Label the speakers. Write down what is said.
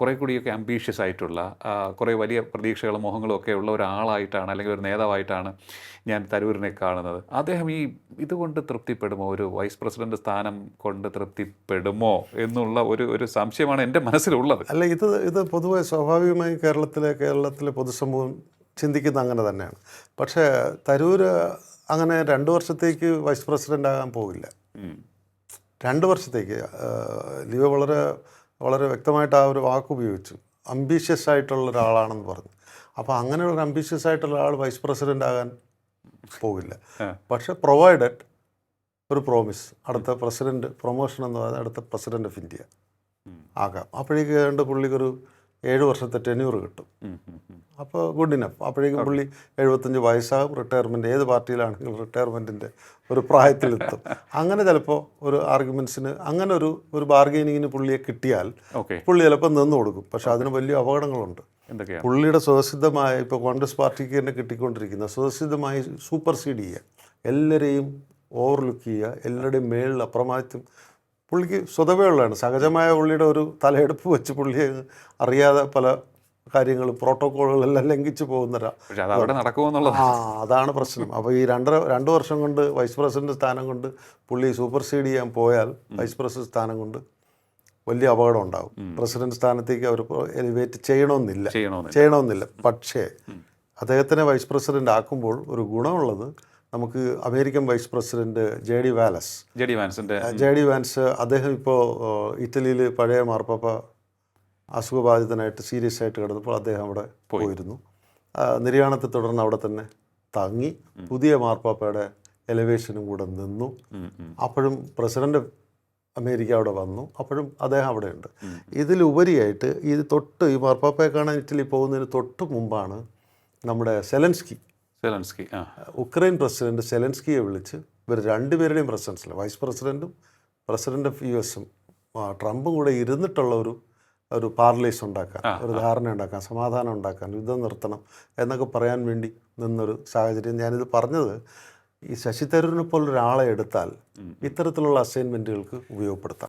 Speaker 1: കുറേ കൂടിയൊക്കെ അംബീഷ്യസ് ആയിട്ടുള്ള കുറേ വലിയ പ്രതീക്ഷകളും മോഹങ്ങളും ഒക്കെ ഉള്ള ഒരാളായിട്ടാണ് അല്ലെങ്കിൽ ഒരു നേതാവായിട്ടാണ് ഞാൻ തരൂരിനെ കാണുന്നത്. അദ്ദേഹം ഈ ഇതുകൊണ്ട് തൃപ്തിപ്പെടുമോ? ഒരു വൈസ് പ്രസിഡന്റ് സ്ഥാനം കൊണ്ട് തൃപ്തിപ്പെടുമോ എന്നുള്ള ഒരു ഒരു സംശയമാണ് എന്റെ മനസ്സിലുള്ളത്.
Speaker 2: അല്ല ഇത് ഇത് പൊതുവെ സ്വാഭാവികമായി കേരളത്തിലെ കേരളത്തിലെ പൊതുസമൂഹം ചിന്തിക്കുന്ന അങ്ങനെ തന്നെയാണ്. പക്ഷേ തരൂര് അങ്ങനെ രണ്ട് വർഷത്തേക്ക് വൈസ് പ്രസിഡന്റ് ആകാൻ
Speaker 1: പോവില്ല.
Speaker 2: രണ്ട് വർഷത്തേക്ക് ലിയോ വളരെ വളരെ വ്യക്തമായിട്ട് ആ ഒരു വാക്ക് ഉപയോഗിച്ചു അംബീഷ്യസ് ആയിട്ടുള്ള ഒരാളാണെന്ന് പറഞ്ഞു അപ്പോൾ അങ്ങനെയുള്ള ഒരു അംബീഷ്യസ് ആയിട്ടുള്ള ആൾ വൈസ് പ്രസിഡന്റ് ആകാൻ പോകില്ല. പക്ഷേ പ്രൊവൈഡഡ് ഒരു പ്രോമിസ് അടുത്ത പ്രസിഡന്റ് പ്രൊമോഷൻ എന്ന് പറയുന്നത് അടുത്ത പ്രസിഡന്റ് ഓഫ് ഇന്ത്യ. ആകാം അപ്പോഴേക്ക് രണ്ട് പുള്ളിക്കൊരു ഏഴ് വർഷത്തെ ടെന്യൂർ കിട്ടും. അപ്പോൾ ഗുഡ് ഇനഫ് അപ്പോഴേക്കും പുള്ളി എഴുപത്തഞ്ച് വയസ്സാകും റിട്ടയർമെന്റ് ഏത് പാർട്ടിയിലാണെങ്കിലും റിട്ടയർമെന്റിന്റെ ഒരു പ്രായത്തിലെത്തും. അങ്ങനെ ചിലപ്പോൾ ഒരു ആർഗ്യുമെൻസിന് അങ്ങനെ ഒരു ഒരു ബാർഗെയിനിങ്ങിന് പുള്ളിയെ കിട്ടിയാൽ
Speaker 1: ഓക്കെ
Speaker 2: പുള്ളി ചിലപ്പോൾ നിന്ന് കൊടുക്കും. പക്ഷെ അതിന് വലിയ അപകടങ്ങളുണ്ട്.
Speaker 1: എന്തൊക്കെയാണ്?
Speaker 2: പുള്ളിയുടെ സ്വതസിദ്ധമായ ഇപ്പോൾ കോൺഗ്രസ് പാർട്ടിക്ക് തന്നെ കിട്ടിക്കൊണ്ടിരിക്കുന്ന സ്വതസിദ്ധമായി സൂപ്പർ സീഡ് ചെയ്യുക എല്ലാവരെയും ഓവർലുക്ക് ചെയ്യുക എല്ലാവരുടെയും മേളിൽ അപ്രമാദിത്യം പുള്ളിക്ക് സ്വതവേ ഉള്ളതാണ്. സഹജമായ പുള്ളിയുടെ ഒരു തലയെടുപ്പ് വെച്ച് പുള്ളിയെ അറിയാതെ പല കാര്യങ്ങളും പ്രോട്ടോക്കോളുകളെല്ലാം ലംഘിച്ചു പോകുന്ന ഒരാ
Speaker 1: അവിടെ നടക്കുമോ
Speaker 2: ആ അതാണ് പ്രശ്നം. അപ്പോൾ ഈ രണ്ടര രണ്ട് വർഷം കൊണ്ട് വൈസ് പ്രസിഡന്റ് സ്ഥാനം കൊണ്ട് പുള്ളി സൂപ്പർസീഡ് ചെയ്യാൻ പോയാൽ വൈസ് പ്രസിഡന്റ് സ്ഥാനം കൊണ്ട് വലിയ അപകടം ഉണ്ടാകും പ്രസിഡന്റ് സ്ഥാനത്തേക്ക് അവർ എലിവേറ്റ് ചെയ്യണമെന്നില്ല.
Speaker 1: ചെയ്യണമെന്ന്
Speaker 2: ചെയ്യണമെന്നില്ല. പക്ഷേ അദ്ദേഹത്തിനെ വൈസ് പ്രസിഡന്റ് ആക്കുമ്പോൾ ഒരു ഗുണമുള്ളത് നമുക്ക് American vice president J D Vance.
Speaker 1: J D വാൻസിന്റെ
Speaker 2: J D Vance അദ്ദേഹം ഇപ്പോൾ ഇറ്റലിയിൽ പഴയ മാർപ്പാപ്പ അസുഖബാധിതനായിട്ട് സീരിയസ് ആയിട്ട് കിടന്നപ്പോൾ അദ്ദേഹം അവിടെ പോയിരുന്നു. നിര്യാണത്തെ തുടർന്ന് അവിടെ തന്നെ തങ്ങി പുതിയ മാർപ്പാപ്പയുടെ എലവേഷനും കൂടെ നിന്നു. അപ്പോഴും പ്രസിഡന്റ് അമേരിക്ക അവിടെ വന്നു. അപ്പോഴും അദ്ദേഹം അവിടെ ഉണ്ട് ഇതിലുപരിയായിട്ട് ഇത് തൊട്ട് ഈ മാർപ്പാപ്പയെ കാണാൻ ഇറ്റലി പോകുന്നതിന് തൊട്ട് മുമ്പാണ് നമ്മുടെ സെലൻസ്കി.
Speaker 1: സെലൻസ്കി
Speaker 2: ഉക്രൈൻ പ്രസിഡന്റ് സെലൻസ്കിയെ വിളിച്ച് ഇവർ രണ്ടുപേരുടെയും പ്രസിഡൻസിൽ വൈസ് പ്രസിഡന്റും പ്രസിഡന്റ് ഓഫ് യു എസും ട്രംപും കൂടെ ഇരുന്നിട്ടുള്ള ഒരു ഒരു പാർലീസ് ഉണ്ടാക്കാൻ ഒരു ധാരണ ഉണ്ടാക്കാൻ സമാധാനം ഉണ്ടാക്കാൻ യുദ്ധം നിർത്തണം എന്നൊക്കെ പറയാൻ വേണ്ടി നിന്നൊരു സാഹചര്യം ഞാനിത് പറഞ്ഞത്. ഈ ശശി തരൂരിനെ പോലൊരാളെ എടുത്താൽ ഇത്തരത്തിലുള്ള അസൈൻമെന്റുകൾക്ക് ഉപയോഗപ്പെടുത്താം.